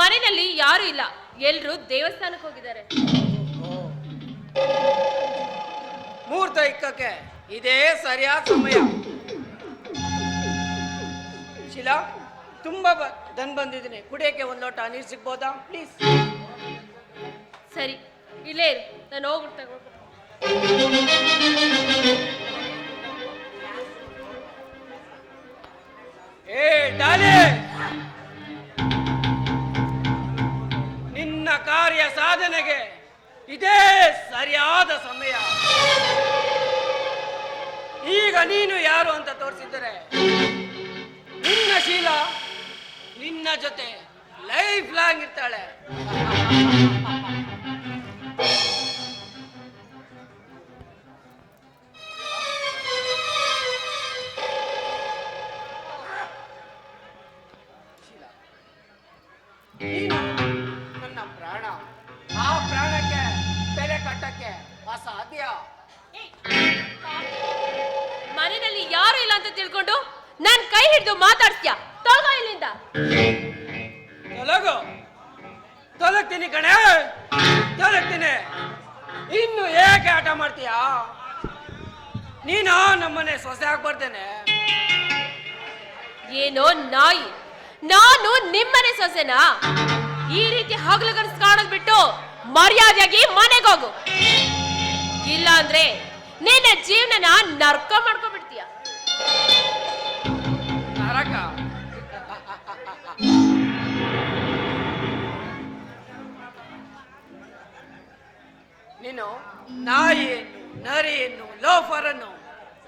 ಮನೆಯಲ್ಲಿ ಯಾರು ಇಲ್ಲ. ಎಲ್ರು ದೇವಸ್ಥಾನಕ್ಕೆ ಹೋಗಿದ್ದಾರೆ. ಮುಹೂರ್ತ ಇಕ್ಕಕ್ಕೆ ಇದೇ ಸರಿಯಾದ ಸಮಯ. ಶಿಲಾ ತುಂಬಾ ದನ್ ಬಂದಿದ್ದೀನಿ. ಕುಡಿಯಕ್ಕೆ ಒಂದು ಲೋಟ ನೀರು ಸಿಗ್ಬೋದಾ? ಪ್ಲೀಸ್ ಸರಿ ಇಲ್ಲೇ ಇರು. ನಾನು ಹೋಗ್ಬಿಟ್ಟು ಏ ಡಾಲಿ! ಸಾಧನೆಗೆ ಇದೇ ಸರಿಯಾದ ಸಮಯ. ಈಗ ನೀನು ಯಾರು ಅಂತ ತೋರಿಸಿದರೆ ನಿನ್ನ ಶೀಲ ನಿನ್ನ ಜೊತೆ ಲೈಫ್ ಲಾಂಗ್ ಇರ್ತಾಳೆ. ತೊಲಗ್ತೀನಿ ಕಣೆ. ಇನ್ನು ಏಕೆ ಆಟ ಮಾಡ್ತೀಯಾ? ನೀನು ನಮ್ಮನೆ ಸೊಸೆ ಆಗ್ಬರ್ತೇನೆ ಏನೋ ನಾಯಿ. ನಾನು ನಿಮ್ಮನೆ ಸೊಸೆನಾ ಈ ರೀತಿ ಹಗಲು ಕನಸು ಕಾಣೋದ್ ಬಿಟ್ಟು ಮರ್ಯಾದೆಯಾಗಿ ಮನೆಗೋಗು ಇಲ್ಲ ಅಂದ್ರೆ ನಿನ್ನ ಜೀವನನ ನರ್ಕ ಮಾಡ್ಕೊಂಡ್ಬಿಡ್ತೀಯ ನಾಯಿಯನ್ನು ನರಿಯನ್ನು ಲೋಫರನ್ನು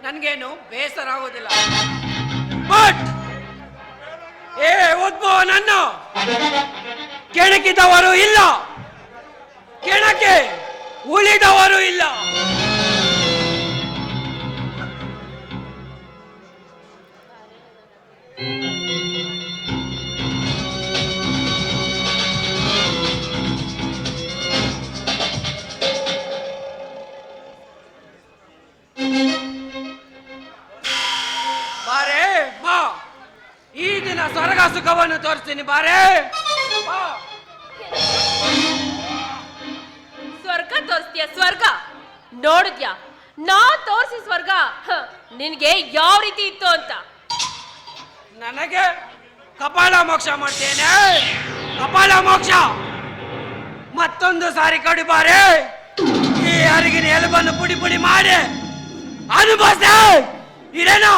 ನನಗೇನು ಬೇಸರ ಆಗೋದಿಲ್ಲ. ಬಟ್ ಏ ಉದ್ಭವನನ್ನು ಕೆಣಕಿದವರು ಇಲ್ಲ. ಕೆಣಕೆ ಉಳಿದವರು ಇಲ್ಲ. ತೋರಿಸ್ತೀನಿ ಬಾರೆ. ಸ್ವರ್ಗ ತೋರಿಸ್ತೀಯ ಸ್ವರ್ಗ. ನೋಡಿದ್ಯಾ? ನಾ ತೋರಿಸಿ ಸ್ವರ್ಗ. ನಿನಗೆ ಯಾವ ರೀತಿ ಇತ್ತು ಅಂತ? ನನಗೆ ಕಪಾಲ ಮೋಕ್ಷ ಮಾಡ್ತೇನೆ. ಕಪಾಲ ಮೋಕ್ಷ. ಮತ್ತೊಂದು ಸಾರಿ ಕಡಿ ಬಾರೆ. ಈ ಅರಿಗಿನ ಎಲುಬನ್ನು ಪುಡಿ ಪುಡಿ ಮಾಡಿ ಅನುಭವಿಸ ಇರೇನು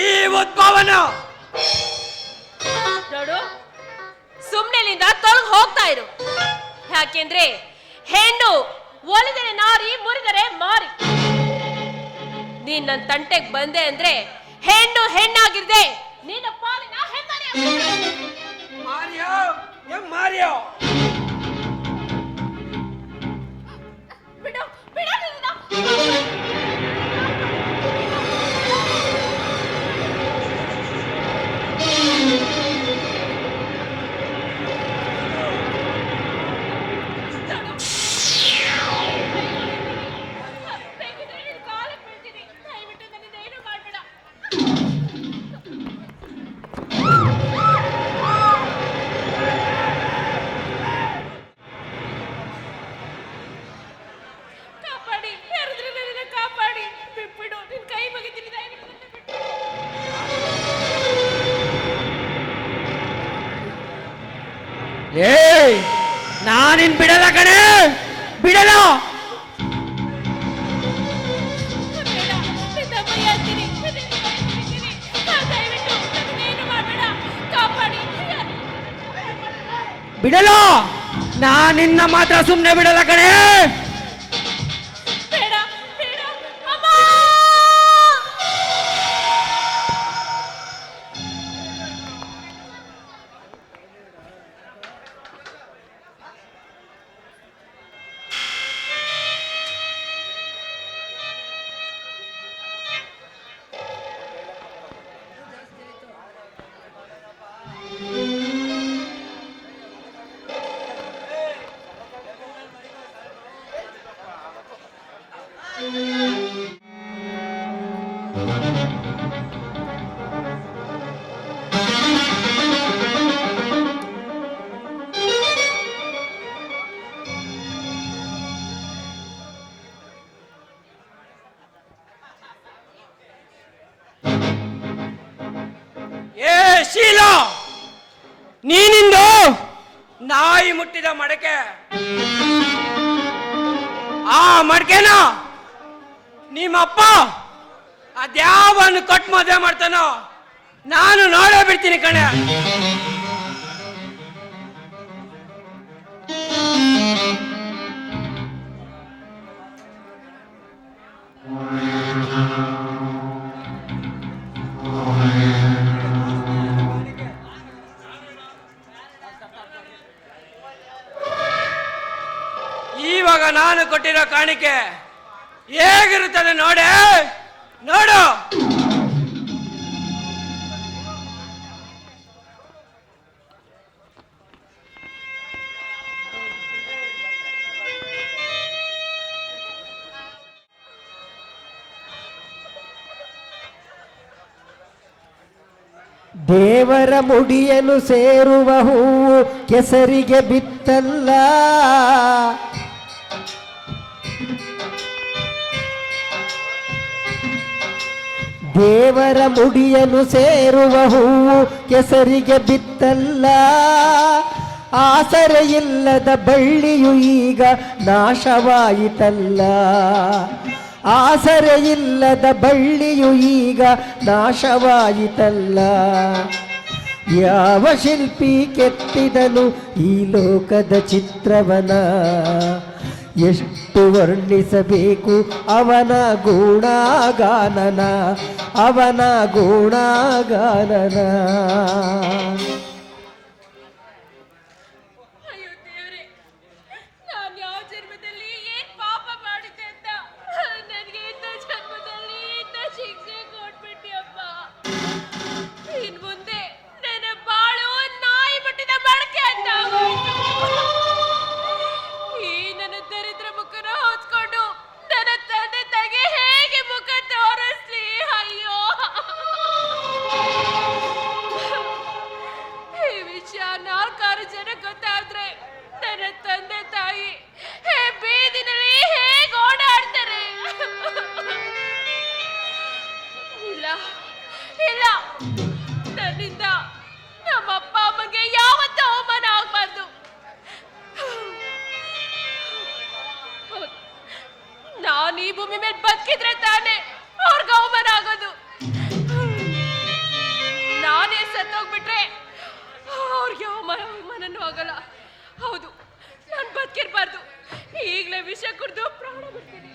ಈ ಉದ್ಭವನ. ನೋಡು. ಸುಮ್ನೆ ಇಲ್ಲಿಂದ ತೊಳಗ್ ಹೋಗ್ತಾ ಇರು. ಯಾಕೆಂದ್ರೆ ಹೆಣ್ಣು ಒಲಿದರೆ ನಾರಿ ಮುರಿದರೆ ಮಾರಿ. ನೀನ್ ನನ್ ತಂಟೆಗ್ ಬಂದೆ ಅಂದ್ರೆ ಹೆಣ್ಣು ಹೆಣ್ಣಾಗಿರ್ದೆ ನಿನ್ನ ಪಾಲಿನ ಹೆಮ್ಮನೆ ಮಾರಿಯೋ? ಬಿಡು ಬಿಡು ನಿನ್ನ. ನಾನಿನ್ ಬಿಡಲ್ಲ ಕಣೆ. ಬಿಡಲ್ಲ. ಬೇಡ ನಾ ನಿನ್ನ ಬಿಡಲ್ಲ ಮಾತ್ರ ಸುಮ್ಮನೆ ಬಿಡಲ್ಲ ಕಣೆ. ನಾಯಿ ಮುಟ್ಟಿದ ಮಡಕೆ. ಆ ಮಡಕೆನ ನಿಮ್ಮಪ್ಪ ಅದ್ಯಾವನ್ನು ಕಟ್ ಮದುವೆ ಮಾಡ್ತಾನೋ. ನಾನು ನೋಡೇ ಬಿಡ್ತೀನಿ ಕಣೆ. ಕೊಟ್ಟಿರೋ ಕಾಣಿಕೆ ಹೇಗಿರುತ್ತದೆ ನೋಡೆ? ನೋಡು. ದೇವರ ಮುಡಿಯನು ಸೇರುವ ಹೂವು ಕೆಸರಿಗೆ ಬಿತ್ತಲ್ಲ. ದೇವರ ಮುಡಿಯನು ಸೇರುವ ಹೂವು ಕೆಸರಿಗೆ ಬಿತ್ತಲ್ಲ. ಆಸರೆ ಇಲ್ಲದ ಬಳ್ಳಿಯು ಈಗ ನಾಶವಾಯಿತಲ್ಲ. ಇಲ್ಲದ ಬಳ್ಳಿಯು ಈಗ ನಾಶವಾಯಿತಲ್ಲ. ಯಾವ ಶಿಲ್ಪಿ ಕೆತ್ತಿದನು ಈ ಲೋಕದ ಚಿತ್ರವನ? ಎಷ್ಟು ವರ್ಣಿಸಬೇಕು? ಅವನ ಗುಣಗಾನನ ಅವನ ಗುಣಗಾನನ. ಆಗಲ್ಲ ಹೌದು ನಾನು ಬದುಕಿರ್ಬಾರ್ದು. ಈಗಲೇ ವಿಷ ಕುಡಿದು ಪ್ರಾಣ ಬಿಡ್ತೀನಿ.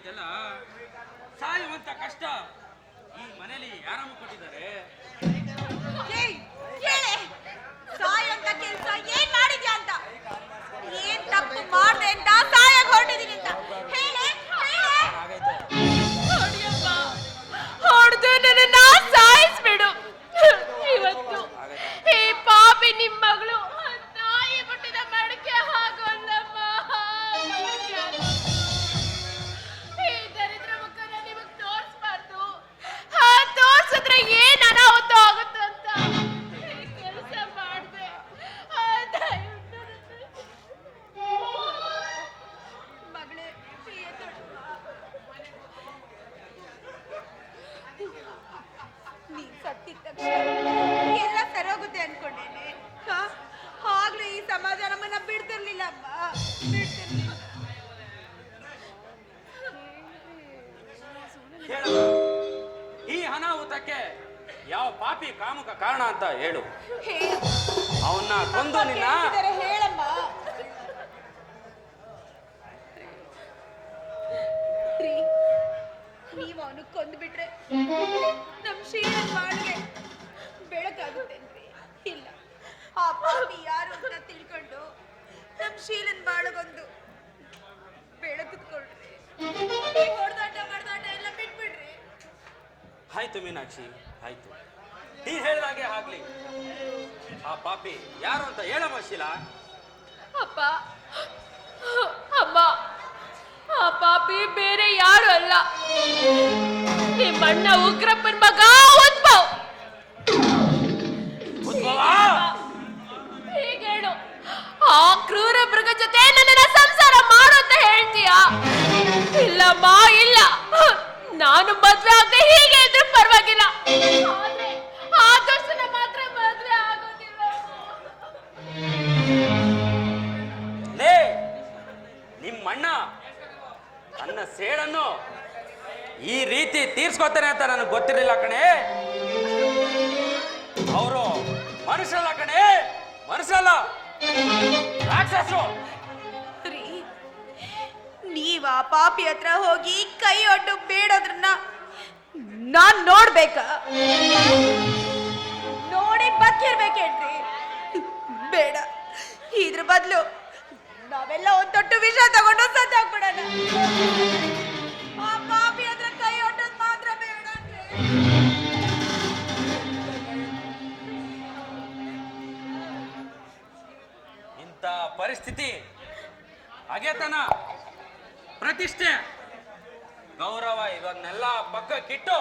ಐತಲ್ಲ? ಸಾಯುವಂತ ಕಷ್ಟ ಈ ಮನೇಲಿ ಯಾರಮ್ಮ ಕೊಟ್ಟಿದ್ದಾರೆ. ಸಾಯುವಂತ ಕೆಲಸ ಏನ್ ಮಾಡಿದ್ಯಾ ಅಂತ? ಏನ್ ತಪ್ಪು ಮಾಡ್ದೆ ಅಂತ ಸಾಯಕ್ ಹೊರಟಿದೀನಿ ಅಂತ. ಹೇಳಿ ಹೊಡೆಯಪ್ಪ ಹೊಡೆದು ಕಾರಣ ಅಂತ ಹೇಳು. ಅವನ್ನ ಕೊಂದು ನಿನ್ನ ಹೇಳಮ್ಮ. ನೀವು ಅವನು ಕೊಂದ್ಬಿಟ್ರೆ ನಮ್ ಶ್ರೀರನ್ ಬಾಳ್ಗೆ ಬೆಳಕಾಗುತ್ತೇನ್ರಿ ಇಲ್ಲ. ಆ ಪಾಪಿ ಯಾರು ಅಂತ ತಿಳ್ಕೊಂಡು ನಮ್ ಶೀಲನ್ ಬಾಳಗೊಂದು ಬೆಳಕಿದ್ಕೊಳ್ರಿ ಹೊಡೆದಾಟ ಮಾಡ್ದಾಟ ಎಲ್ಲ ಬಿಟ್ಬಿಡ್ರಿ. ಆಯ್ತು ಮೀನಾಕ್ಷಿ ಆಯ್ತು. ನೀ ಹೇಳಿದಾಗೆ ಆಗ್ಲಿ. ಆ ಪಾಪಿ ಯಾರು ಅಂತ ಹೇಳಮ್ಮ ಶೀಲಾ? ಅಪ್ಪ, ಅಮ್ಮ, ಆ ಪಾಪಿ ಬೇರೆ ಯಾರು ಅಲ್ಲ. ನಿಮ್ಮಣ್ಣ ಉಗ್ರಪ್ಪನ ಮಗ ತೀರ್ಸ್ಕೊತಾನೆ ಅಂತ ನನಗೆ ಗೊತ್ತಿರಲಿಲ್ಲ ಕಣೆ. ಅವರು ಮನುಷ್ಯರಲ್ಲ ಕಣೆ, ಮನುಷ್ಯರಲ್ಲ. ರಾಕ್ಷಸರು. ನೀವ್ ಆ ಪಾಪಿ ಹತ್ರ ಹೋಗಿ ಕೈ ಒಡ್ಡು ಬೇಡೋದ್ರನ್ನ ನಾನ್ ನೋಡ್ಬೇಕ? ನೋಡಿ ಬದುಕಿರ್ಬೇಕೇನ್ರಿ? ಬೇಡ, ಇದ್ರ ಬದಲು ನಾವೆಲ್ಲ ಒಂದ್ ತೊಟ್ಟು ವಿಷ ತಗೊಂಡು ಸತ್ತಾಗ್ಬಿಡೋಣ ಅಗೆತನ ಪ್ರತಿಷ್ಠೆ. ಗೌರವ ಇವನ್ನೆಲ್ಲ ಪಕ್ಕಕ್ಕಿಟ್ಟು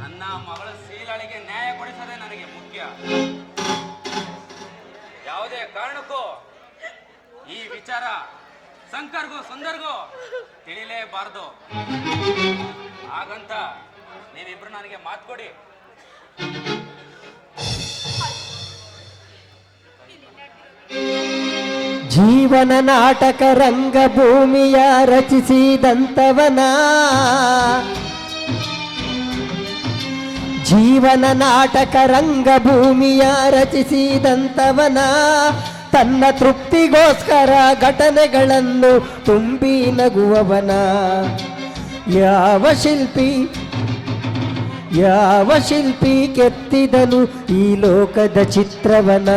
ನನ್ನ ಮಗಳ ಶೀಲಳಿಗೆ ನ್ಯಾಯ ಕೊಡಿಸೋದೇ ನನಗೆ ಮುಖ್ಯ. ಯಾವುದೇ ಕಾರಣಕ್ಕೂ ಈ ವಿಚಾರ ಶಂಕರ್ಗೂ ಸುಂದರ್ಗೂ ತಿಳಿಲೇಬಾರ್ದು. ಹಾಗಂತ ನೀವಿಬ್ರು ನನಗೆ ಮಾತು ಕೊಡಿ. ಜೀವನ ನಾಟಕ ರಂಗಭೂಮಿಯ ರಚಿಸಿದಂತವನ. ಜೀವನ ನಾಟಕ ರಂಗಭೂಮಿಯ ರಚಿಸಿದಂತವನ. ತನ್ನ ತೃಪ್ತಿಗೋಸ್ಕರ ಘಟನೆಗಳನ್ನು ತುಂಬಿ ನಗುವವನ. ಯಾವ ಶಿಲ್ಪಿ ಯಾವ ಶಿಲ್ಪಿ ಕೆತ್ತಿದನು ಈ ಲೋಕದ ಚಿತ್ರವನ.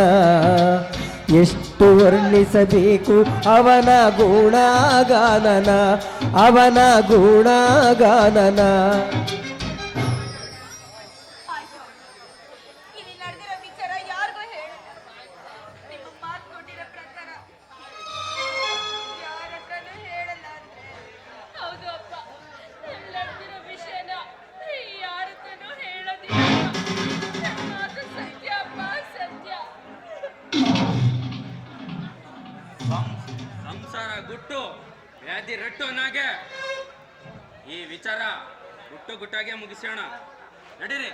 ಎಷ್ಟು ವರ್ಣಿಸಬೇಕು ಅವನ ಗುಣಗಾನನ ಅವನ ಗುಣಗಾನನ. ಅನ್ನಾಗೆ ಈ ವಿಚಾರ ಗುಟ್ಟು ಗುಟ್ಟಾಗೆ ಮುಗಿಸೋಣ ನಡೀರಿ.